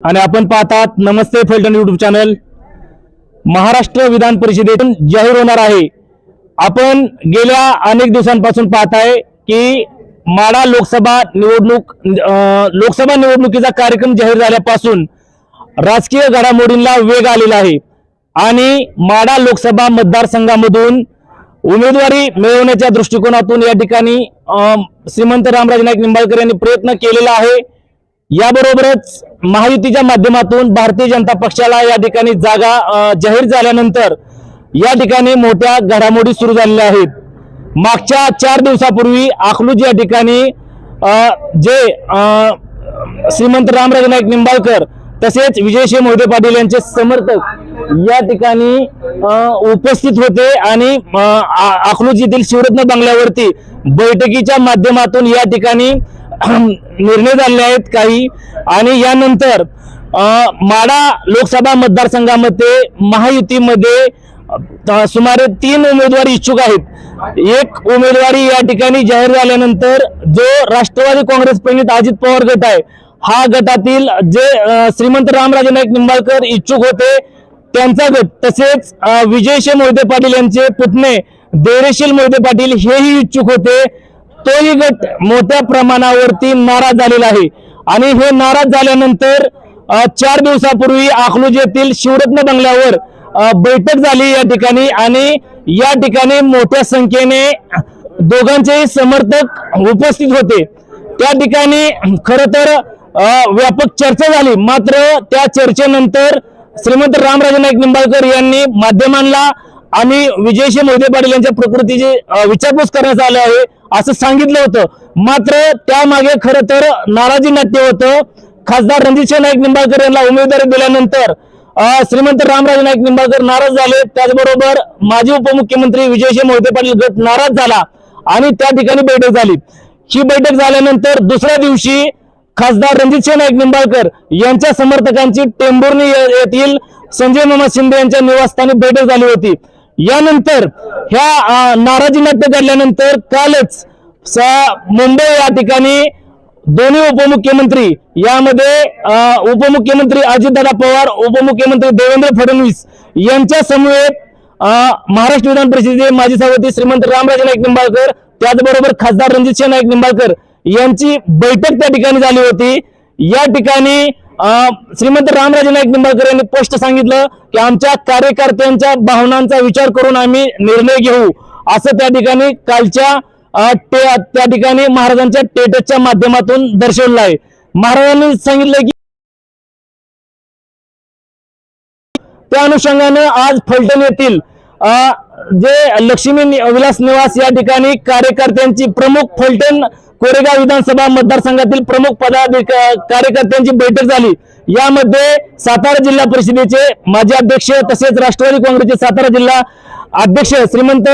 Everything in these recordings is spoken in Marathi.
आणि आपण पाहतात नमस्ते फलटण युट्यूब चॅनल महाराष्ट्र विधान परिषदेतून जाहीर होणार आहे. आपण गेल्या अनेक दिवसांपासून पाहताय की माडा लोकसभा निवडणूक लोकसभा निवडणुकीचा कार्यक्रम जाहीर झाल्यापासून राजकीय घडामोडींना वेग आलेला आहे. आणि माडा लोकसभा मतदारसंघामधून उमेदवारी मिळवण्याच्या दृष्टिकोनातून या ठिकाणी श्रीमंत रामराज नाईक निंबाळकर यांनी प्रयत्न केलेला आहे. याबरोबरच महायुतीच्या माध्यमातून भारतीय जनता पक्षाला या ठिकाणी जागा जाहीर झाल्यानंतर या ठिकाणी मोठ्या घडामोडी सुरू झालेल्या आहेत. मागच्या चार दिवसापूर्वी अकलूज या ठिकाणी जे श्रीमंत रामराज नाईक निंबाळकर तसेच विजयशिव मोहिते पाटील यांचे समर्थक या ठिकाणी उपस्थित होते आणि अं, अकलूज येथील शिवरत्न बंगल्यावरती बैठकीच्या माध्यमातून या ठिकाणी निर्णय झाले आहेत काही. आणि यानंतर माडा लोकसभा मतदारसंघामध्ये महायुतीमध्ये सुमारे तीन उमेदवार इच्छुक आहेत. एक उमेदवारी या ठिकाणी जाहीर झाल्यानंतर जो राष्ट्रवादी काँग्रेस प्रणित अजित पवार गट आहे हा गटातील जे श्रीमंत रामराजे नाईक निंबाळकर इच्छुक होते त्यांचा गट तसेच विजयशे मोहिते पाटील यांचे पुतणे देरेशील मोहिते पाटील हेही इच्छुक होते. तोही गट मोठ्या प्रमाणावरती नाराज झालेला आहे. आणि हे नाराज झाल्यानंतर चार दिवसापूर्वी अकलूज येथील शिवरत्न बंगल्यावर बैठक झाली या ठिकाणी आणि या ठिकाणी मोठ्या संख्येने दोघांचेही समर्थक उपस्थित होते. त्या ठिकाणी खर तर व्यापक चर्चा झाली. मात्र त्या चर्चेनंतर श्रीमंत रामराजे नाईक निंबाळकर यांनी माध्यमांना आणि विजयशी मोहिते पाटील यांच्या प्रकृतीची विचारपूस करण्यात आली आहे असं सांगितलं होतं. मात्र त्यामागे खरं तर नाराजी नाट्य होतं. खासदार रणजित नाईक निंबाळकर यांना उमेदवारी दिल्यानंतर श्रीमंत रामराजे नाईक निंबाळकर नाराज झाले. त्याचबरोबर माजी उपमुख्यमंत्री विजयशी मोहिते पाटील गट नाराज झाला आणि त्या ठिकाणी बैठक झाली. ही बैठक झाल्यानंतर दुसऱ्या दिवशी खासदार रणजित नाईक निंबाळकर यांच्या समर्थकांची टेंभुर्णी येथील संजय मामा शिंदे यांच्या निवासस्थानी बैठक झाली होती. यानंतर ह्या नाराजी नाट्य काढल्यानंतर कालच मुंबई या ठिकाणी दोन्ही उपमुख्यमंत्री यामध्ये उपमुख्यमंत्री अजितदादा पवार उपमुख्यमंत्री देवेंद्र फडणवीस यांच्या समवेत महाराष्ट्र विधान परिषदेचे माजी सभापती श्रीमंत रामराजे नाईक निंबाळकर त्याचबरोबर खासदार रणजित नाईक निंबाळकर यांची बैठक त्या ठिकाणी झाली होती. या ठिकाणी श्रीमंत रामराजे नाईक निंबाळकर यांनी स्पष्ट सांगितलं की आमच्या कार्यकर्त्यांच्या भावनांचा विचार करून आम्ही निर्णय घेऊ. असं त्या ठिकाणी कालच्या टे त्या ठिकाणी महाराजांच्या टेटच्या माध्यमातून दर्शवलं आहे. महाराजांनी सांगितलं की त्या अनुषंगाने आज फलटण येथील जे लक्ष्मी नि- विलास निवास या ठिकाणी कार्यकर्त्यांची प्रमुख फलटण कोरेगाव विधानसभा मतदारसंघातील प्रमुख पदाधिक कार्यकर्त्यांची बैठक झाली. यामध्ये सातारा जिल्हा परिषदेचे माजी अध्यक्ष तसेच राष्ट्रवादी काँग्रेसचे सातारा जिल्हा अध्यक्ष श्रीमंत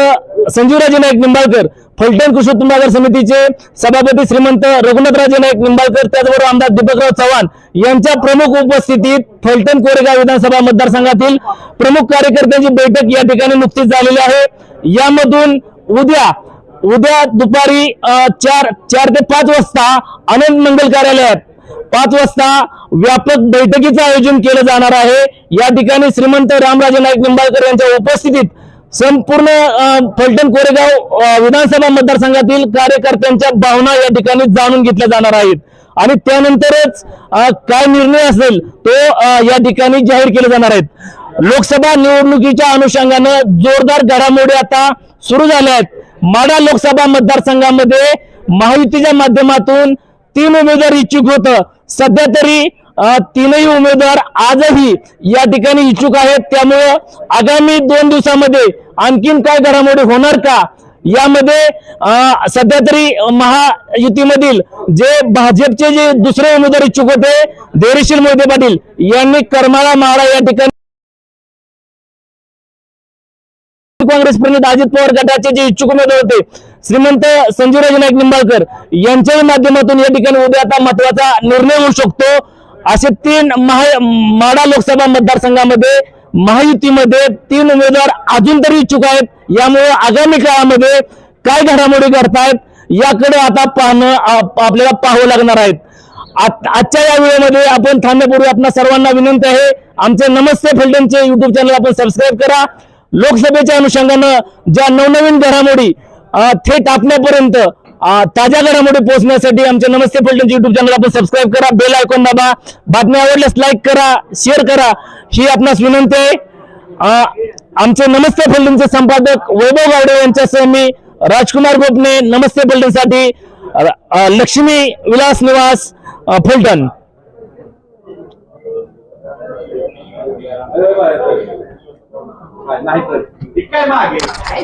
संजीवराजे नाईक निंबाळकर फलटण कृषी उत्पन्न समितीचे सभापती श्रीमंत रघुनाथराजे नाईक निंबाळकर त्याचबरोबर आमदार दीपकराव चव्हाण यांच्या प्रमुख उपस्थितीत फलटण कोरेगाव विधानसभा मतदारसंघातील प्रमुख कार्यकर्त्यांची बैठक या ठिकाणी नुकतीच झालेली आहे. यामधून उद्या उद्या दुपारी चार चार ते पाच वाजता आनंद मंगल कार्यालयात पाच वाजता व्यापक बैठकीचं आयोजन केलं जाणार आहे. या ठिकाणी श्रीमंत रामराजे नाईक निंबाळकर यांच्या उपस्थितीत संपूर्ण फलटण कोरेगाव विधानसभा मतदारसंघातील कार्यकर्त्यांच्या भावना या ठिकाणी जाणून घेतल्या जाणार आहेत. आणि त्यानंतरच काय निर्णय असेल तो या ठिकाणी जाहीर केले जाणार आहेत. लोकसभा निवडणुकीच्या अनुषंगानं जोरदार घडामोडी आता सुरू झाल्या आहेत. माडा लोकसभा मतदारसंघामध्ये महायुतीच्या माध्यमातून तीन उमेदवार इच्छुक होत. सध्या तरी तीनही उमेदवार आजही या ठिकाणी इच्छुक आहेत. त्यामुळं आगामी दोन दिवसामध्ये आणखीन काय घडामोडी होणार का? यामध्ये सध्या तरी महायुतीमधील जे भाजपचे जे दुसरे उमेदवार इच्छुक होते धैर्यशील मोहिते पाटील यांनी करमाळा माळा या ठिकाणी काँग्रेस प्रणित अजित पवार गटाचे जे इच्छुक उमेदवार होते श्रीमंत संजीवराजे नाईक निंबाळकर यांच्याही माध्यमातून या ठिकाणी उद्या आता महत्त्वाचा निर्णय होऊ शकतो. असे तीन महा माडा लोकसभा मतदारसंघामध्ये महायुतीमध्ये तीन उमेदवार अजून तरी इच्छुक आहेत. यामुळे आगामी काळामध्ये काय घडामोडी घडतायत याकडे आता पाहणं आपल्याला पाहावं लागणार आहेत. आजच्या या वेळेमध्ये आपण थांबण्यापूर्वी आपल्या सर्वांना विनंती आहे आमचे नमस्ते फलटणचे युट्यूब चॅनल आपण सबस्क्राईब करा. लोकसभेच्या अनुषंगानं ज्या नवनवीन घडामोडी थेट आपल्यापर्यंत. ताज्या घडामोडी पोहोचण्यासाठी आमचे नमस्ते फलटणचे युट्यूब चॅनल आपण सबस्क्राईब करा बेल आयकॉन दाबा. बातम्या आवडल्यास लाईक करा शेअर करा. ही आपणास विनंती आहे. आमचे नमस्ते फलटणचे संपादक वैभव गावडे यांच्यासह मी राजकुमार गोपने नमस्ते फलटणसाठी. लक्ष्मी विलास निवास अं, फलटण. नाही